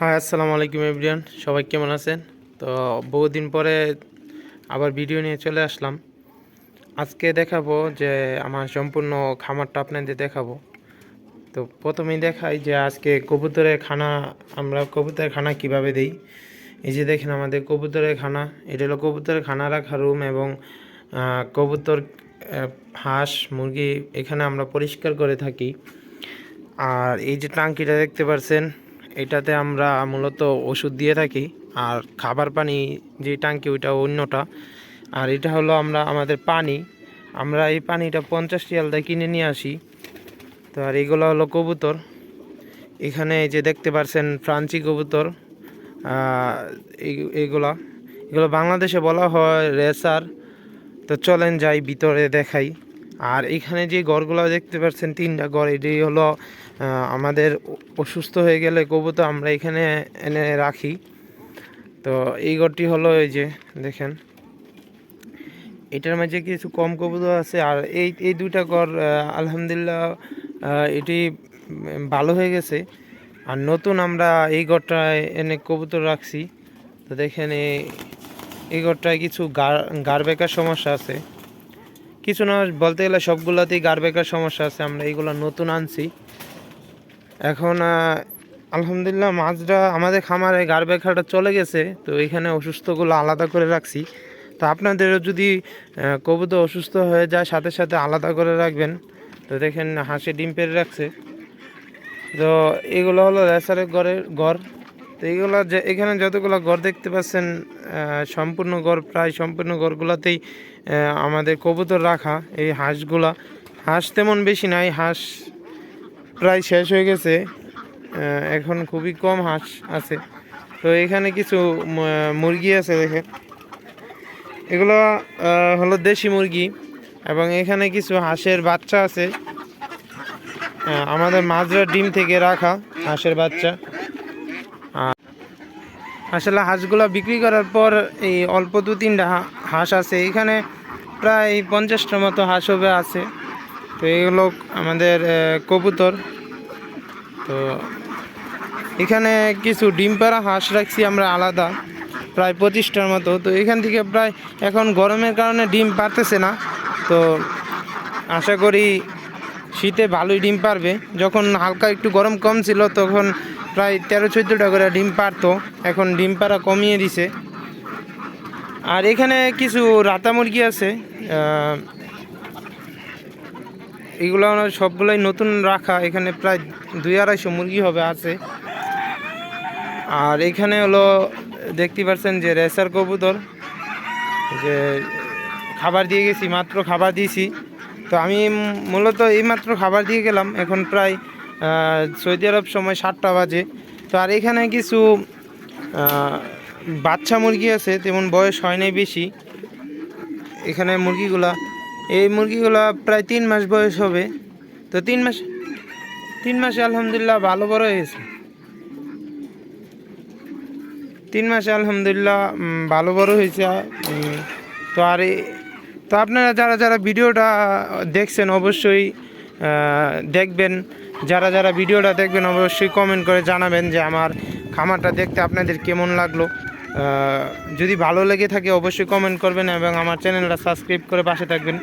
হ্যাঁ আসসালামু আলাইকুম এভরিয়ান সবাই কেমন আছেন? তো বহুদিন পরে আবার ভিডিও নিয়ে চলে আসলাম। আজকে দেখাবো যে আমার সম্পূর্ণ খামারটা আপনাদের দেখাবো। তো প্রথমেই দেখাই যে আজকে কবুতরের খানা, আমরা কবুতরের খানা কীভাবে দেই? এই যে দেখেন আমাদের কবুতরের খানা, এটা হলো কবুতরের খানা রাখা রুম এবং কবুতর হাঁস, মুরগি এখানে আমরা পরিষ্কার করে থাকি। আর এই যে টাঙ্কিটা দেখতে পাচ্ছেন এটাতে আমরা মূলত ওষুধ দিয়ে থাকি, আর খাবার পানি যে টাঙ্কি ওইটা অন্যটা। আর এটা হলো আমরা, আমাদের পানি। আমরা এই পানিটা পঞ্চাশ রিয়ালদায় কিনে নিয়ে আসি। তো আর এগুলো হলো কবুতর। এখানে যে দেখতে পারছেন ফ্রান্সি কবুতর এইগুলা এগুলো বাংলাদেশে বলা হয় রেসার। তো চলেন যাই ভিতরে দেখাই। আর এখানে যে গড়গুলো দেখতে পাচ্ছেন, তিনটা গড় এটি হলো আমাদের অসুস্থ হয়ে গেলে কবুতর আমরা এখানে এনে রাখি। তো এই গড়টি হলো এই যে, দেখেন। এটার মাঝে কিছু কম কবুতর আছে, আর এই এই দুইটা গড় আলহামদুলিল্লাহ এটি ভালো হয়ে গেছে। আর নতুন আমরা এই গড়টায় এনে কবুতর রাখছি। তো দেখেন, এই- এই গড়টায় কিছু গার বেকার সমস্যা আছে। কিছু না, বলতে গেলে সবগুলোতেই গার বেকার সমস্যা আছে, আমরা এইগুলো নতুন আনছি। এখন আলহামদুলিল্লাহ মাছটা, আমাদের খামারে গার বেকারটা চলে গেছে, তো এখানে অসুস্থগুলো আলাদা করে রাখছি। তো আপনাদেরও যদি কবুতর অসুস্থ হয়ে যায়, সাথে সাথে আলাদা করে রাখবেন। তো দেখেন, হাঁসে ডিম পেড়ে রাখছে। তো এগুলো হলো রেসারের ঘরের ঘর। তো এইগুলো যে এখানে যতগুলো ঘর দেখতে পাচ্ছেন সম্পূর্ণ ঘর, প্রায় সম্পূর্ণ ঘরগুলোতেই আমাদের কবুতর রাখা, এই হাঁসগুলা। হাঁস তেমন বেশি নাই, হাঁস প্রায় শেষ হয়ে গেছে এখন খুবই কম হাঁস আছে। তো এখানে কিছু মুরগি আছে দেখেন। এগুলো হলো দেশি মুরগি, এবং এখানে কিছু হাঁসের বাচ্চা আছে। আমাদের মাজরা ডিম থেকে রাখা হাঁসের বাচ্চা। আসলে হাঁসগুলো বিক্রি করার পর এই অল্প দু তিনটা হাঁস আছে। এখানে প্রায় পঞ্চাশটার মতো হাঁস হবে আছে। তো এগুলো আমাদের কবুতর। তো এখানে কিছু ডিম পাড়া হাঁস রাখছি আমরা আলাদা, প্রায় পঁচিশটার মতো। তো এখান থেকে প্রায় এখন গরমের কারণে ডিম পারতেছে না। তো আশা করি শীতে ভালোই ডিম পারবে যখন হালকা একটু গরম কম ছিল, তখন প্রায় তেরো চোদ্দোটা করে ডিম পারতো, এখন ডিম পাড়া কমিয়ে দিছে। আর এখানে কিছু রাতা মুরগি আছে এগুলো সবগুলোই নতুন রাখা, এখানে প্রায় দুই আড়াইশো মুরগি হবে আছে। আর এখানে হলো, দেখতে পাচ্ছেন যে রেসার কবুতর, যে খাবার দিয়ে গেছি, মাত্র খাবার দিয়েছি। তো আমি মূলত এইমাত্র খাবার দিয়ে গেলাম, এখন প্রায় সৌদি আরব সময় সাতটা বাজে। তো আর এখানে কিছু বাচ্চা মুরগি আছে, তেমন বয়স হয় নাই বেশি। এখানে মুরগিগুলা, এই মুরগিগুলা প্রায় তিন মাস বয়স হবে। তো তিন মাস, তিন মাসে আলহামদুলিল্লাহ ভালো বড় হয়েছে তিন মাসে আলহামদুলিল্লাহ ভালো বড় হয়েছে। তো আর তো আপনারা যারা যারা ভিডিওটা দেখছেন, অবশ্যই দেখবেন, যারা যারা ভিডিওটা দেখবেন অবশ্যই কমেন্ট করে জানাবেন যে আমার খামারটা দেখতে আপনাদের কেমন লাগল। যদি ভালো লেগে থাকে অবশ্যই কমেন্ট করবেন এবং আমার চ্যানেলটা সাবস্ক্রাইব করে পাশে থাকবেন।